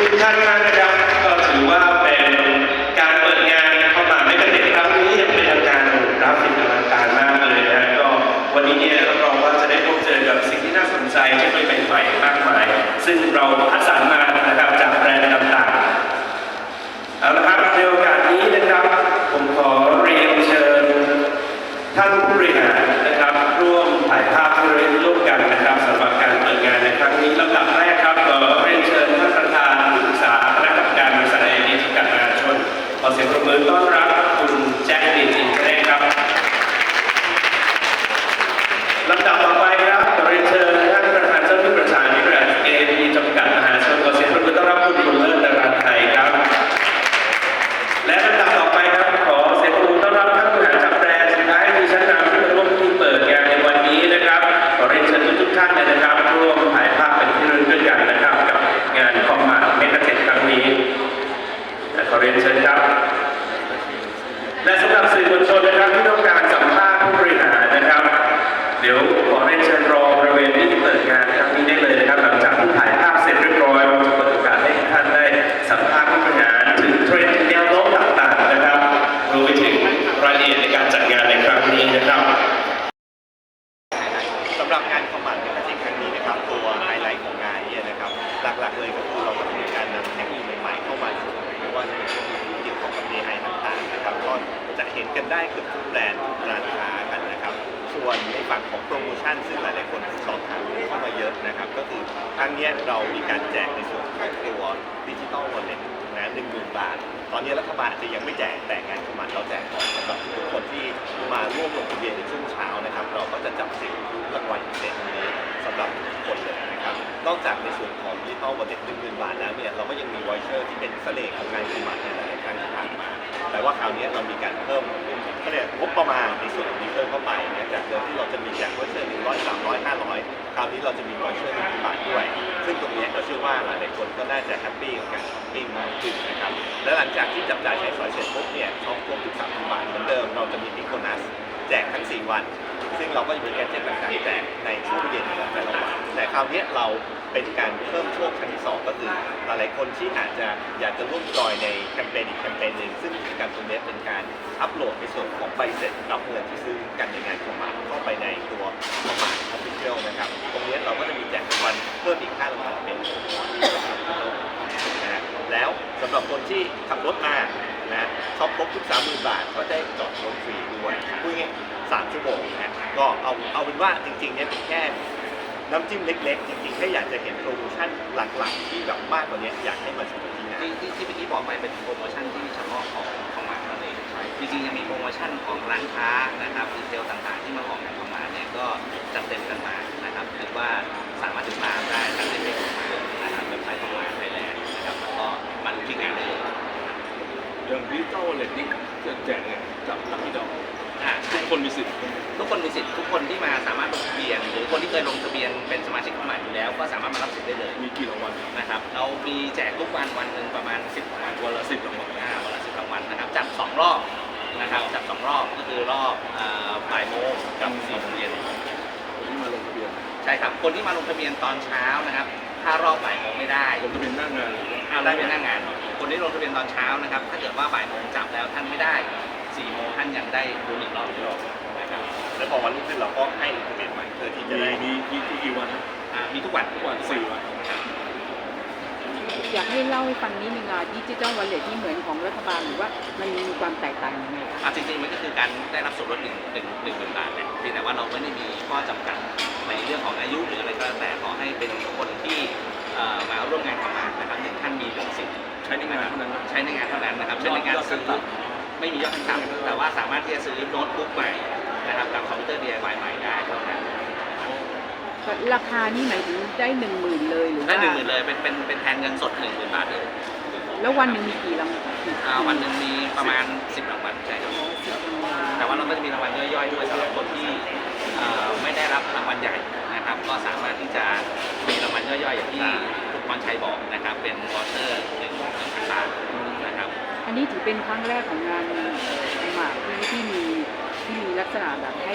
ทุกท่านมากนะครับ ก็ถือว่าเป็นการเปิดงานเข้ามาไม่เป็นเด็กครั้งนี้ยังเป็นทางการกราฟิกอลังการมากเลยนะก็วันนี้เนี่ยรับรองว่าจะได้พบเจอกับสิ่งที่น่าสนใจเทคโนโลยีใหม่มากมาย ซึ่งเราคัดสรรมานะครับจากแบรนด์ต่างๆเอาละครับในโอกาสนี้นะครับ ผมขอเรียนเชิญท่านผู้บริหาร ลำ หรับงานคอมมานด์เป็นจริงครั้งนี้นะครับตัวไฮไลท์ของงานเนี่ยนะครับหลักๆเลยก็คือเราจะมีการนำเทคโนโลยีใหม่ๆเข้ามาสู่ไม่ว่าจะเป็นเทคโนโลยีเกี่ยวข้องกับ AI ต่างๆนะครับก็จะเห็นกันได้เกือบทุกแบรนด์ทุกร้านค้ากันนะครับส่วนในฝั่งของโปรโมชั่นซึ่งหลายๆคนสอบถามเข้ามาเยอะนะครับก็คือครั้งนี้เรามีการแจกในส่วนของตัวดิจิตอลวอลเล็ต ตอนนี้รัฐบาลอาจจะยังไม่แจกแต่งานคอมมานด์เราแจกก่อนสำหรับทุกคนที่มาร่วมลงทะเบียนในช่วงเช้านะครับ เราก็จะจับสิทธิ์รางวัลพิเศษนี้สำหรับทุกคนเลยนะครับ นอกจากในส่วนของดิจิตอลวอลเล็ตหนึ่งหมื่นบาทแล้วเนี่ยเราก็ยังมีวอยเชอร์ที่เป็นเสน่ห์ของงานคอมมานด์ในหลายๆครั้งที่ผ่านมา แต่ว่าคราวนี้เรามีการเพิ่มเขาเรียกงบประมาณในส่วนของนี้เพิ่มเข้าไปนะจากเดิมที่เราจะมีแจกวอยเชอร์หนึ่งร้อยสามร้อยห้าร้อยคราวนี้เราจะมีวอยเชอร์หนึ่งพันบาทด้วยซึ่งตรงนี้ก็เชื่อว่าหลายๆคนก็น่าจะแฮปปี้กับการช้อปปิ้งมากขึ้นนะครับและหลังจากที่จับจ่ายใช้สอยเสร็จปุ๊บเนี่ยช็อปครบทุกสามพันบาทเหมือนเดิมเราจะมีพิโคนัส แจกทั้ง 4 วัน ซึ่งเราก็จะมีแกดเจ็ตต่างๆแจกในช่วงเย็นของแต่ละวันแต่คราวนี้เราเป็นการเพิ่มโชคครั้งที่สองก็คือหลายๆคนที่อาจจะอยากจะร่วมจอยในแคมเปญอีกแคมเปญหนึ่งซึ่งกิจกรรมตรงนี้เป็นการอัปโหลดในส่วนของใบเสร็จรับเงินที่ซื้อกันในงานคอมมานเข้าไปในตัวคอมมานด์ออฟฟิเชียลนะครับ ตรงนี้เราก็จะมีแจกรางวัลเพิ่มอีก5รางวัลเป็นนะฮะแล้วสำหรับคนที่ขับรถมา นะช็อปครบทุก30,000บาทก็ได้จอดรถฟรีด้วยพูดง่ายๆสามชั่วโมงนะก็เอาเอาเป็นว่าจริงๆเนี่ยเป็นแค่น้ำจิ้มเล็กๆ จริงๆแค่อยากจะเห็นโปรโมชั่นหลักๆ ที่แบบมากกว่านี้อยากให้มาชมที่งานที่ที่ที่เมื่อกี้บอกไปเป็นโปรโมชั่นที่เฉพาะของของหมาเราเองจริงๆยังมีโปรโมชั่นของร้านค้านะครับดีเซลต่างๆที่มาออกงานของมาเนี่ยก็จัดเต็มกันมานะครับ เล็ตนี่จะแจกเนี่ยกับลักกี้ดอกอ่าทุกคนมีสิทธิ์ทุกคนมีสิทธิ์ทุกคนที่มาสามารถลงทะเบียน หรือคนที่เคยลงทะเบียนเป็นสมาชิกของหมาอยู่แล้ว ก็สามารถมารับสิทธิ์ได้เลยมีกี่รางวัลนะครับเรามีแจกทุกวันวันหนึ่งประมาณ 10รางวัลวันละสิบรางวัลอ่าวันละสิบรางวัลนะครับจับสองรอบนะครับจับสองรอบก็คือรอบอ่าบ่ายโมงกับสี่โมงเย็น คนที่มาลงทะเบียนใช่ครับ คนที่มาลงทะเบียนตอนเช้านะครับ ถ้ารอบบ่ายโมงไม่ได้ลงทะเบียนหน้างานหรือว่าอ่าได้เป็นหน้างาน คนที่ลงทะเบียนตอนเช้านะครับ ถ้าเกิดว่าบ่ายโมงจับแล้วท่านไม่ได้สี่โมงท่านยังได้ดูอีกรอบหนึ่งนะครับแล้วพอวันรุ่งขึ้นเราก็ให้ลงทะเบียนใหม่เพื่อที่จะมีได้มีมีมีกี่วันนะอ่ามีทุกวันทุกวันสี่วัน อยากให้เล่าให้ฟังนิดนึงอะดิจิ t a ลวอลเล็ตที่เหมือนของรัฐบาลหรือว่ามันมีความแตกต่างยังไงคะอ่าจริงๆมันก็คือการได้รับส่วนลดหนึ่งหนึ่งหนึ่งหมื่นบาทเนี่ยเพียงแต่ว่าเราไม่ได้มีข้อจำกัดในเรื่องของอายุหรืออะไรก็แล้วแต่ขอให้เป็นคนที่เอ่อมาร่วมงานกับมานะครับหนึ่งท่านมีหนึ่งสิทธิ์ใช้ในงานเท่านั้นใช้ในงานเท่านั้นนะครับใช้ในงานซื้อไม่มียอดขั้นต่ำแต่ว่าสามารถที่จะซื้อโน้ตบุ๊กใหม่นะครับกับคอมพิวเตอร์ DIY ใหม่ได้เท่านั้นราคานี่หมายถึงได้หนึ่งหมื่นเลยหรือได้ว่าหนึ่งหมื่นเลยเป็นเป็นเป็นแทนเงินสดหนึ่งหมื่นบาทเลยแล้ววันหนึ่งมีกี่รางวัลกี่อ่าวันหนึ่งมีประมาณ10รางวัลใช่ครับ สิบรางวัลแต่ว่าเราก็จะมีรางวัลย่อยๆด้วยสำหรับคนที่เอ่อไม่ได้รับรางวัลใหญ่นะครับ ก็สามารถที่จะมีรางวัลย่อยๆอย่างที่คุณพ รชัยบอกนะครับ เป็นวอเตอร์หนึ่งหนึ่งพันบาทนะครับ อันนี้ถือเป็นครั้งแรกของงานหมากที่ที่มีที่มีลักษณะแบบให้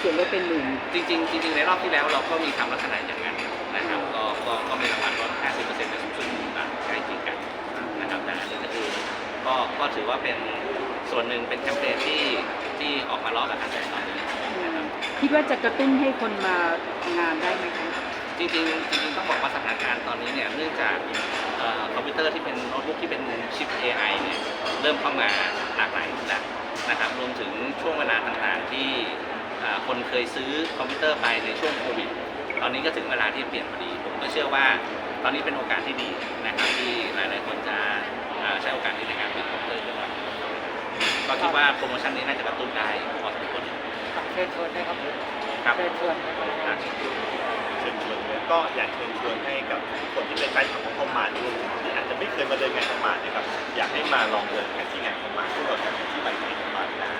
ส่วนลดเป็นหมื่นจริงๆจริงๆในรอบที่แล้วเราก็มีทำลักษณะอย่างนั้นนะครับ ก็ก็ก็มีรางวัลลด50%ในสูงสุดหนึ่งบาทใช่จริงก็ก็ถือว่าเป็นส่วนหนึ่งเป็นแคมเปญที่ที่ออกมาล้อกับกระแสตอนนี้นะครับคิดว่าจะกระตุ้นให้คนมางานได้ไหมคะ จริงๆจริงๆต้องบอกว่าสถานการณ์ตอนนี้เนี่ยเนื่องจากเอ่อคอมพิวเตอร์ที่เป็นโน้ตบุ๊กที่เป็นชิป AI เนี่ยเริ่มเข้ามาหลากหลายรูปแบบนะครับรวมถึงช่วงเวลาต่างๆที่เอ่อคนเคยซื้อคอมพิวเตอร์ไปในช่วงโควิด ตอนนี้ก็ถึงเวลาที่เปลี่ยนพอดี ผมก็เชื่อว่าตอนนี้เป็นโอกาสที่ดีนะครับที่หลายๆคนจะเอ่อใช้โอกาสนี้ในการเปลี่ยนคอมพิวเตอร์ขึ้นมาก็คิดว่าโปรโมชั่นนี้น่าจะกระตุ้นได้พอสมควรเชิญชวนได้ครับครับ เชิญชวนอะ เชิญชวนเลยก็อยากเชิญชวนให้กับคนที่เป็นแฟนคลับของคอมมานด์ด้วยที่อาจจะไม่เคยมาเดินงานคอมมานด์นะครับอยากให้มาลองเดินกันที่งานคอมมานด์ซึ่เราจัดกันที่ใบเทคคอมมานด์นะ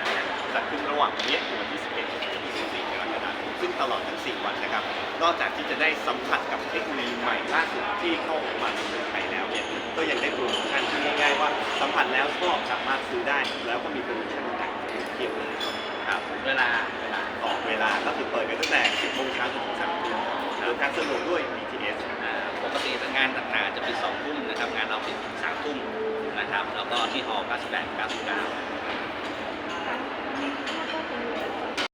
จัดขึ้นระหว่างวันนี้ถึงวันที่ 11ถึงวันที่ 14กรกฎาคมซึ่งตลอดทั้ง 4 วันนะครับ นอกจากที่จะได้สัมผัสกับเทคโนโลยีใหม่ล่าสุดที่เข้ามาในเมืองไทยแล้วเนี่ยก็ยังได้โปรโมชั่นที่ง่ายๆว่าสัมผัสแล้วก็สามารถซื้อได้แล้วก็มีโปรโมชั่นต่างๆเกี่ยวเลยครับเวลาเวลาต่อเวลาก็คือเปิดกันตั้งแต่ 10โมงเช้าถึง3ทุ่ม รวมทั้งสนุกด้วย BTS ปกติงานต่างๆจะเป็นสองทุ่มนะครับ งานเราปิดสามทุ่มนะครับ แล้วก็ที่หอ98 99